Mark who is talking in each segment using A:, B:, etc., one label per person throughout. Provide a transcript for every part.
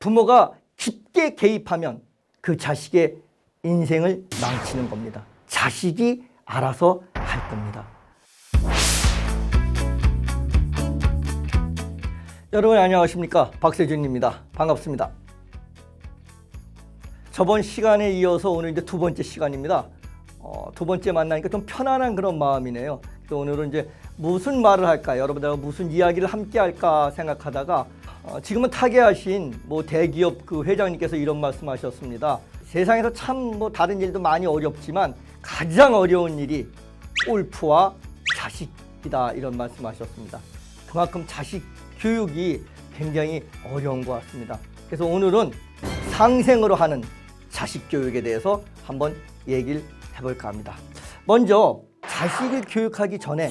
A: 부모가 깊게 개입하면 그 자식의 인생을 망치는 겁니다. 자식이 알아서 할 겁니다. 여러분 안녕하십니까 박세준입니다. 반갑습니다. 저번 시간에 이어서 오늘 이제 두 번째 시간입니다. 어, 두 번째 만나니까 좀 편안한 그런 마음이네요. 또 오늘은 이제 무슨 말을 할까, 여러분들과 무슨 이야기를 함께 할까 생각하다가 어, 지금은 타계하신 뭐 대기업 그 회장님께서 이런 말씀하셨습니다. 세상에서 참 뭐 다른 일도 많이 어렵지만 가장 어려운 일이 골프와 자식이다 이런 말씀하셨습니다. 그만큼 자식 교육이 굉장히 어려운 것 같습니다. 그래서 오늘은 상생으로 하는 자식 교육에 대해서 한번 얘기를 해볼까 합니다. 먼저 자식을 교육하기 전에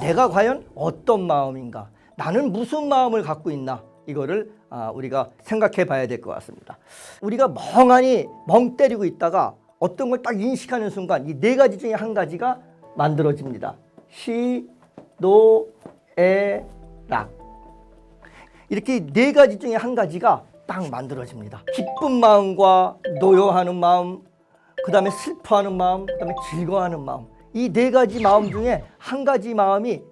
A: 내가 과연 어떤 마음인가, 나는 무슨 마음을 갖고 있나 이거를 아, 우리가 생각해 봐야 될 것 같습니다. 우리가 멍하니 멍 때리고 있다가 어떤 걸 딱 인식하는 순간 이 네 가지 중에 한 가지가 만들어집니다. 시, 노, 에, 락. 이렇게 네 가지 중에 한 가지가 딱 만들어집니다. 기쁜 마음과 노여하는 마음, 그 다음에 슬퍼하는 마음, 그 다음에 즐거워하는 마음. 이 네 가지 마음 중에 한 가지 마음이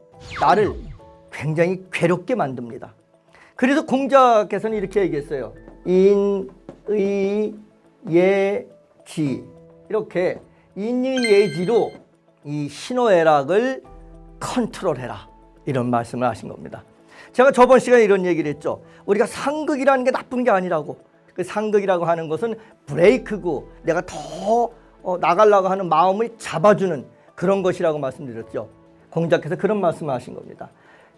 A: 나를 굉장히 괴롭게 만듭니다. 그래서 공자께서는 이렇게 얘기했어요. 인, 의, 예, 지. 이렇게 인의 예지로 이 신호애락을 컨트롤해라. 이런 말씀을 하신 겁니다. 제가 저번 시간에 이런 얘기를 했죠. 우리가 상극이라는 게 나쁜 게 아니라고. 그 상극이라고 하는 것은 브레이크고 내가 더 어, 나가려고 하는 마음을 잡아주는 그런 것이라고 말씀드렸죠. 공자께서 그런 말씀을 하신 겁니다.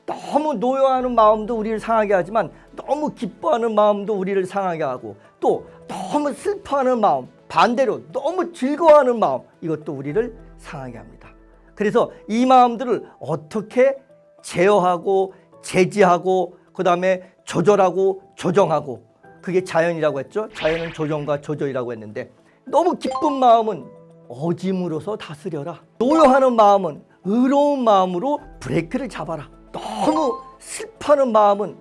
A: 너무 노여하는 마음도 우리를 상하게 하지만 너무 기뻐하는 마음도 우리를 상하게 하고 또 너무 슬퍼하는 마음 반대로 너무 즐거워하는 마음 이것도 우리를 상하게 합니다. 그래서 이 마음들을 어떻게 제어하고 제지하고 그 다음에 조절하고 조정하고 그게 자연이라고 했죠. 자연은 조정과 조절이라고 했는데 너무 기쁜 마음은 어짐으로서 다스려라. 노여하는 마음은 의로운 마음으로 브레이크를 잡아라. 너무 슬퍼하는 마음은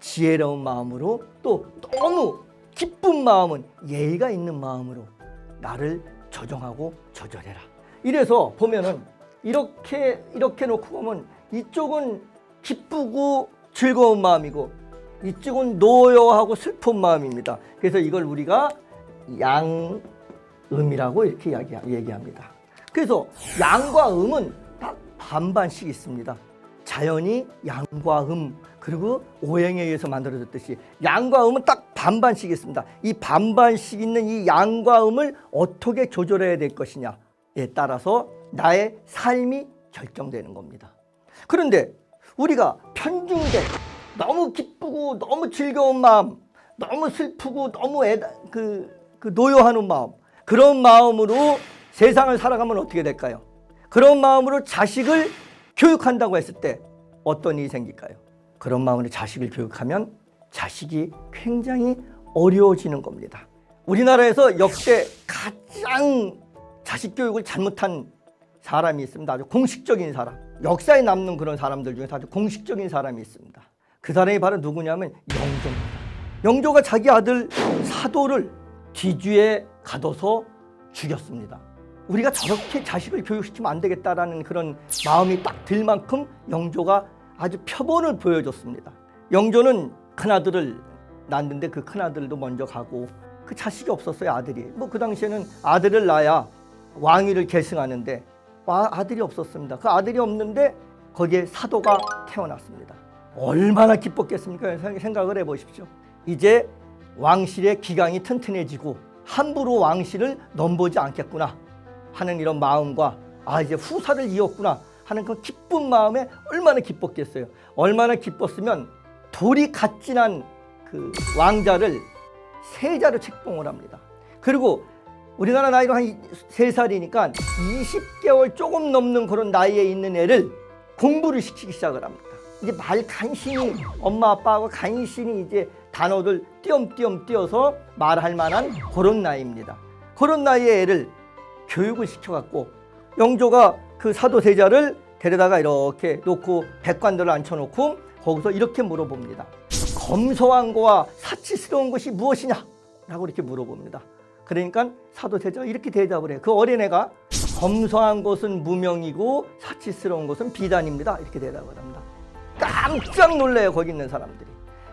A: 지혜로운 마음으로 또 너무 기쁜 마음은 예의가 있는 마음으로 나를 조정하고 조절해라. 이래서 보면은 이렇게 이렇게 놓고 보면 이쪽은 기쁘고 즐거운 마음이고 이쪽은 노여하고 슬픈 마음입니다. 그래서 이걸 우리가 양음이라고 이렇게 얘기합니다. 그래서 양과 음은 딱 반반씩 있습니다. 자연이 양과 음 그리고 오행에 의해서 만들어졌듯이 양과 음은 딱 반반씩 있습니다. 이 반반씩 있는 이 양과 음을 어떻게 조절해야 될 것이냐에 따라서 나의 삶이 결정되는 겁니다. 그런데 우리가 편중된 너무 기쁘고 너무 즐거운 마음, 너무 슬프고 너무 애다, 그, 그 노여하는 마음 그런 마음으로 세상을 살아가면 어떻게 될까요? 그런 마음으로 자식을 교육한다고 했을 때 어떤 일이 생길까요? 그런 마음으로 자식을 교육하면 자식이 굉장히 어려워지는 겁니다. 우리나라에서 역대 가장 자식 교육을 잘못한 사람이 있습니다. 아주 공식적인 사람. 역사에 남는 그런 사람들 중에 아주 공식적인 사람이 있습니다. 그 사람이 바로 누구냐면 영조입니다. 영조가 자기 아들 사도를 뒤주에 가둬서 죽였습니다. 우리가 저렇게 자식을 교육시키면 안 되겠다라는 그런 마음이 딱 들 만큼 영조가 아주 표본을 보여줬습니다. 영조는 큰아들을 낳는데 그 큰아들도 먼저 가고 그 자식이 없었어요 아들이. 뭐 그 당시에는 아들을 낳아야 왕위를 계승하는데 와- 아들이 없었습니다. 그 아들이 없는데 거기에 사도가 태어났습니다. 얼마나 기뻤겠습니까? 생- 생각을 해보십시오. 이제 왕실의 기강이 튼튼해지고 함부로 왕실을 넘보지 않겠구나 하는 이런 마음과 아 이제 후사를 이었구나 하는 그 기쁜 마음에 얼마나 기뻤겠어요. 얼마나 기뻤으면 돌이 갓진한 그 왕자를 세자로 책봉을 합니다. 그리고 우리나라 나이로 한 세살이니까 20개월 조금 넘는 그런 나이에 있는 애를 공부를 시키기 시작을 합니다. 이제 말 간신히 엄마 아빠하고 간신히 이제 단어들 띄엄띄엄 띄어서 말할 만한 그런 나이입니다. 그런 나이에 애를 교육을 시켜갖고 영조가 그 사도세자를 데려다가 이렇게 놓고 백관들을 앉혀놓고 거기서 이렇게 물어봅니다. 검소한 거와 사치스러운 것이 무엇이냐? 라고 이렇게 물어봅니다. 그러니까 사도세자가 이렇게 대답을 해요. 그 어린애가 검소한 것은 무명이고 사치스러운 것은 비단입니다. 이렇게 대답을 합니다. 깜짝 놀래요. 거기 있는 사람들이.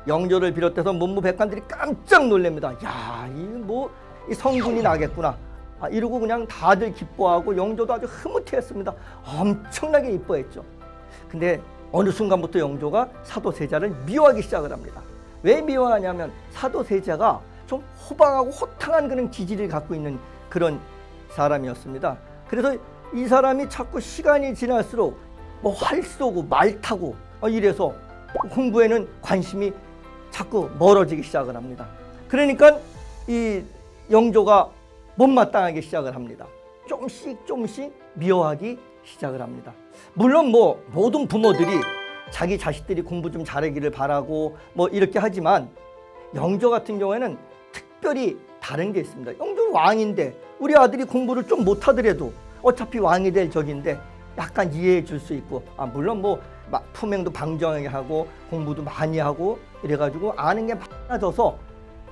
A: 영조를 비롯해서 문무백관들이 깜짝 놀랍니다. 야, 이 뭐 이 성군이 나겠구나. 아, 이러고 그냥 다들 기뻐하고 영조도 아주 흐뭇해했습니다. 엄청나게 이뻐했죠. 근데 어느 순간부터 영조가 사도세자를 미워하기 시작을 합니다. 왜 미워하냐면 사도세자가 좀 호방하고 호탕한 그런 기질을 갖고 있는 그런 사람이었습니다. 그래서 이 사람이 자꾸 시간이 지날수록 뭐 활 쏘고 말 타고 어, 이래서 공부에는 관심이 자꾸 멀어지기 시작을 합니다. 그러니까 이 영조가 못마땅하기 시작을 합니다. 조금씩 조금씩 미워하기 시작을 합니다. 물론 뭐 모든 부모들이 자기 자식들이 공부 좀 잘하기를 바라고 뭐 이렇게 하지만 영조 같은 경우에는 특별히 다른 게 있습니다. 영조는 왕인데 우리 아들이 공부를 좀 못하더라도 어차피 왕이 될 적인데 약간 이해해 줄 수 있고 아 물론 뭐막 품행도 방정하게 하고 공부도 많이 하고 이래가지고 아는 게 많아져서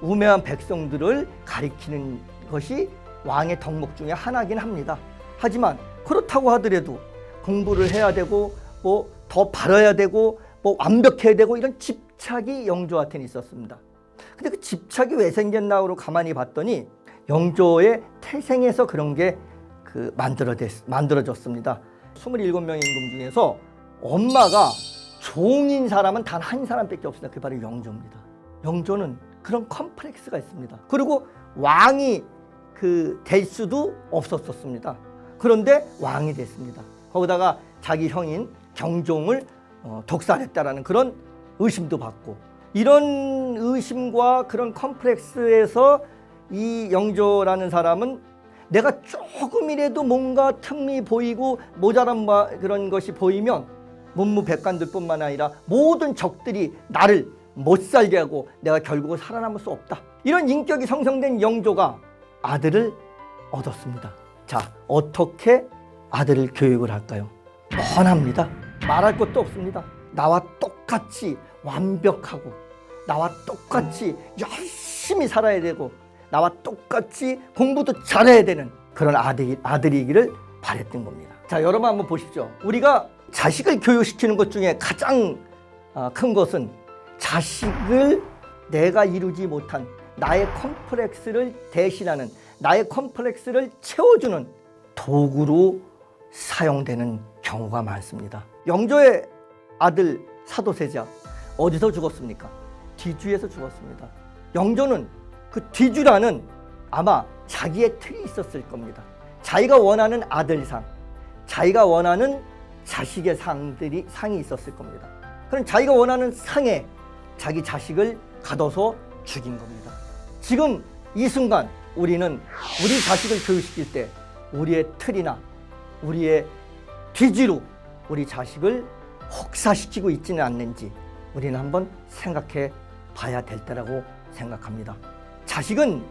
A: 우매한 백성들을 가리키는 것이 왕의 덕목 중에 하나긴 합니다. 하지만 그렇다고 하더라도 공부를 해야 되고 뭐 더 바라야 되고 뭐 완벽해야 되고 이런 집착이 영조한테는 있었습니다. 근데 그 집착이 왜 생겼나로 가만히 봤더니 영조의 태생에서 그런 게 그 만들어 만들어졌습니다. 27명 임금 중에서 엄마가 종인 사람은 단 한 사람밖에 없습니다. 그게 바로 영조입니다. 영조는 그런 컴플렉스가 있습니다. 그리고 왕이 그 될 수도 없었었습니다. 그런데 왕이 됐습니다. 거기다가 자기 형인 경종을 어, 독살했다라는 그런 의심도 받고 이런 의심과 그런 컴플렉스에서 이 영조라는 사람은 내가 조금이라도 뭔가 틈이 보이고 모자란 바- 그런 것이 보이면 문무백관들뿐만 아니라 모든 적들이 나를 못 살게 하고 내가 결국은 살아남을 수 없다. 이런 인격이 성성된 영조가 아들을 얻었습니다. 자, 어떻게 아들을 교육을 할까요? 뻔합니다. 말할 것도 없습니다. 나와 똑같이 완벽하고 나와 똑같이 열심히 살아야 되고 나와 똑같이 공부도 잘해야 되는 그런 아들이, 아들이기를 바랬던 겁니다. 자, 여러분 한번 보십시오. 우리가 자식을 교육시키는 것 중에 가장 아, 큰 것은 자식을 내가 이루지 못한 나의 컴플렉스를 대신하는 나의 컴플렉스를 채워주는 도구로 사용되는 경우가 많습니다. 영조의 아들 사도세자 어디서 죽었습니까? 뒤주에서 죽었습니다. 영조는 그 뒤주라는 아마 자기의 틀이 있었을 겁니다. 자기가 원하는 아들상, 자기가 원하는 자식의 상들이 상이 있었을 겁니다. 그럼 자기가 원하는 상에 자기 자식을 가둬서 죽인 겁니다. 지금 이 순간 우리는 우리 자식을 교육시킬 때 우리의 틀이나 우리의 뒤지로 우리 자식을 혹사시키고 있지는 않는지 우리는 한번 생각해 봐야 될 때라고 생각합니다. 자식은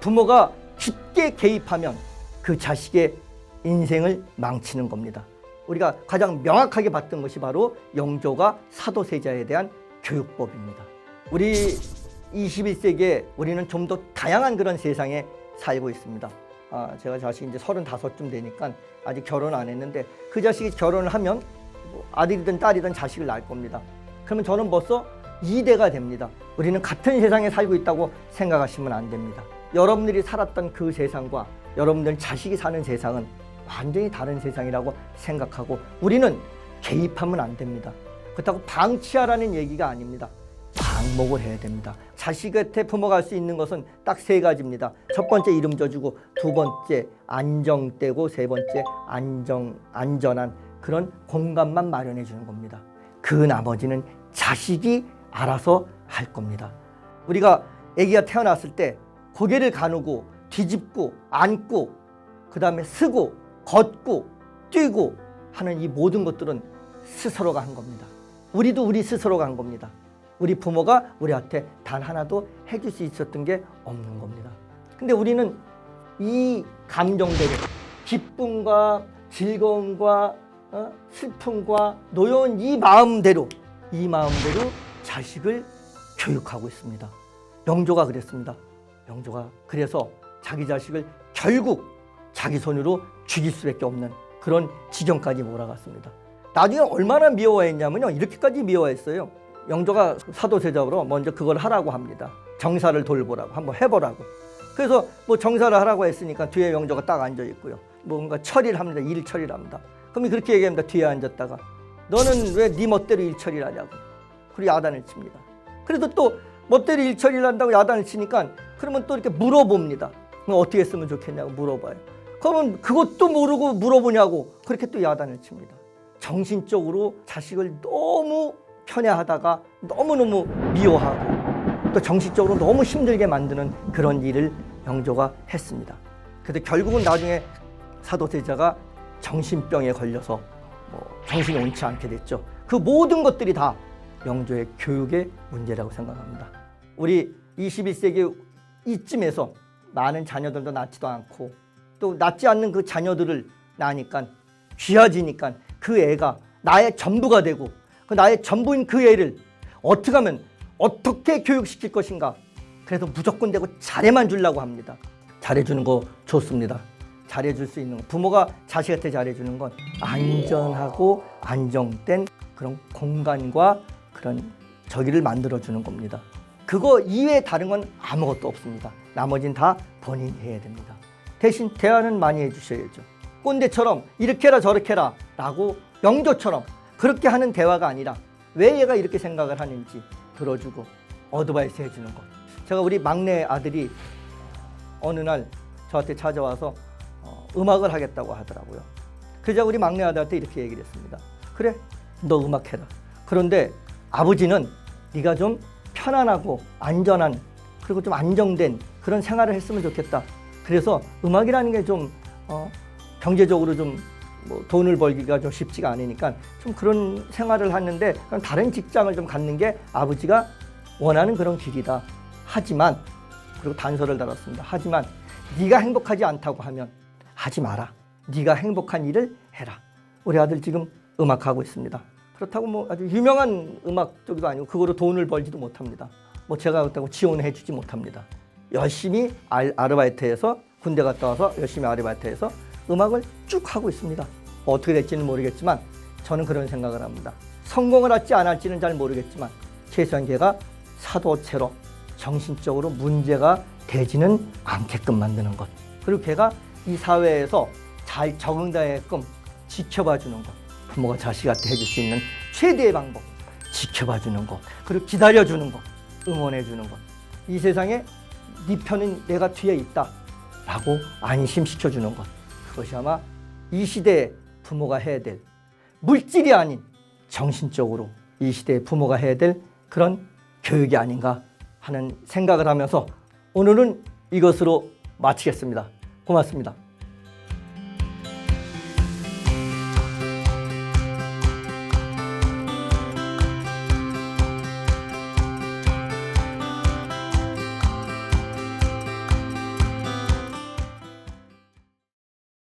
A: 부모가 깊게 개입하면 그 자식의 인생을 망치는 겁니다. 우리가 가장 명확하게 봤던 것이 바로 영조가 사도세자에 대한 교육법입니다. 우리 21세기에 우리는 좀 더 다양한 그런 세상에 살고 있습니다. 아, 제가 자식이 이제 35쯤 되니까 아직 결혼 안 했는데 그 자식이 결혼을 하면 뭐 아들이든 딸이든 자식을 낳을 겁니다. 그러면 저는 벌써 2대가 됩니다. 우리는 같은 세상에 살고 있다고 생각하시면 안 됩니다. 여러분들이 살았던 그 세상과 여러분들 자식이 사는 세상은 완전히 다른 세상이라고 생각하고 우리는 개입하면 안 됩니다. 그렇다고 방치하라는 얘기가 아닙니다. 방목을 해야 됩니다. 자식한테 할수 있는 것은 딱 세 가지입니다. 첫 번째 이름 져주고 두 번째 안정되고 세 번째 안정 안전한 그런 공간만 마련해 주는 겁니다. 그 나머지는 자식이 알아서 할 겁니다. 우리가 아기가 태어났을 때 고개를 가누고 뒤집고 앉고 그 다음에 쓰고 걷고 뛰고 하는 이 모든 것들은 스스로가 한 겁니다. 우리도 우리 스스로가 한 겁니다. 우리 부모가 우리한테 단 하나도 해줄 수 있었던 게 없는 겁니다. 근데 우리는 이 감정대로 기쁨과 즐거움과 어? 슬픔과 노여운 이 마음대로 이 마음대로 자식을 교육하고 있습니다. 영조가 그랬습니다. 영조가 그래서 자기 자식을 결국 자기 손으로 죽일 수밖에 없는 그런 지경까지 몰아갔습니다. 나중에 얼마나 미워했냐면요. 이렇게까지 미워했어요. 영조가 사도세자로 먼저 그걸 하라고 합니다. 정사를 돌보라고 한번 해보라고. 그래서 뭐 정사를 하라고 했으니까 뒤에 영조가 딱 앉아 있고요. 뭔가 처리를 합니다. 일 처리를 합니다. 그럼 그렇게 얘기합니다. 뒤에 앉았다가 너는 왜 네 멋대로 일 처리를 하냐고. 그리고 야단을 칩니다. 그래도 또 멋대로 일 처리를 한다고 야단을 치니까 그러면 또 이렇게 물어봅니다. 그럼 어떻게 했으면 좋겠냐고 물어봐요. 그러면 그것도 모르고 물어보냐고 그렇게 또 야단을 칩니다. 정신적으로 자식을 너무 편애하다가 너무너무 미워하고 또 정신적으로 너무 힘들게 만드는 그런 일을 영조가 했습니다. 그래서 결국은 나중에 사도세자가 정신병에 걸려서 뭐 정신이 옳지 않게 됐죠. 그 모든 것들이 다 영조의 교육의 문제라고 생각합니다. 우리 21세기 이쯤에서 많은 자녀들도 낳지도 않고 또 낳지 않는 그 자녀들을 낳으니까 귀하지니까 그 애가 나의 전부가 되고 그 나의 전부인 그 애를 어떻게 하면 어떻게 교육시킬 것인가 그래서 무조건 되고 잘해만 주려고 합니다. 잘해주는 거 좋습니다. 잘해줄 수 있는 거. 부모가 자식한테 잘해주는 건 안전하고 안정된 그런 공간과 그런 저기를 만들어주는 겁니다. 그거 이외에 다른 건 아무것도 없습니다. 나머진 다 본인이 해야 됩니다. 대신 대화는 많이 해주셔야죠. 꼰대처럼 이렇게 해라 저렇게 해라 라고 영조처럼 그렇게 하는 대화가 아니라 왜 얘가 이렇게 생각을 하는지 들어주고 어드바이스 해주는 것. 제가 우리 막내 아들이 어느 날 저한테 찾아와서 어, 음악을 하겠다고 하더라고요. 그래서 우리 막내 아들한테 이렇게 얘기를 했습니다. 그래, 너 음악 해라. 그런데 아버지는 네가 좀 편안하고 안전한 그리고 좀 안정된 그런 생활을 했으면 좋겠다. 그래서 음악이라는 게좀 어, 경제적으로 좀 뭐 돈을 벌기가 좀 쉽지가 않으니까 좀 그런 생활을 하는데 그럼 다른 직장을 좀 갖는 게 아버지가 원하는 그런 길이다. 하지만 그리고 단서를 달았습니다. 하지만 네가 행복하지 않다고 하면 하지 마라. 네가 행복한 일을 해라. 우리 아들 지금 음악하고 있습니다. 그렇다고 뭐 아주 유명한 음악 쪽도 아니고 그거로 돈을 벌지도 못합니다. 뭐 제가 그렇다고 지원해 주지 못합니다. 열심히 알, 아르바이트해서 군대 갔다 와서 열심히 아르바이트해서 음악을 쭉 하고 있습니다. 어떻게 될지는 모르겠지만 저는 그런 생각을 합니다. 성공을 할지 안 할지는 잘 모르겠지만 걔가 사도체로 정신적으로 문제가 되지는 않게끔 만드는 것. 그리고 걔가 이 사회에서 잘 적응되게끔 지켜봐 주는 것. 부모가 자식한테 해줄 수 있는 최대의 방법. 지켜봐 주는 것. 그리고 기다려 주는 것. 응원해 주는 것. 이 세상에 네 편은 내가 뒤에 있다. 라고 안심시켜 주는 것. 그것이 아마 이 시대의 부모가 해야 될 물질이 아닌 정신적으로 이 시대의 부모가 해야 될 그런 교육이 아닌가 하는 생각을 하면서 오늘은 이것으로 마치겠습니다. 고맙습니다.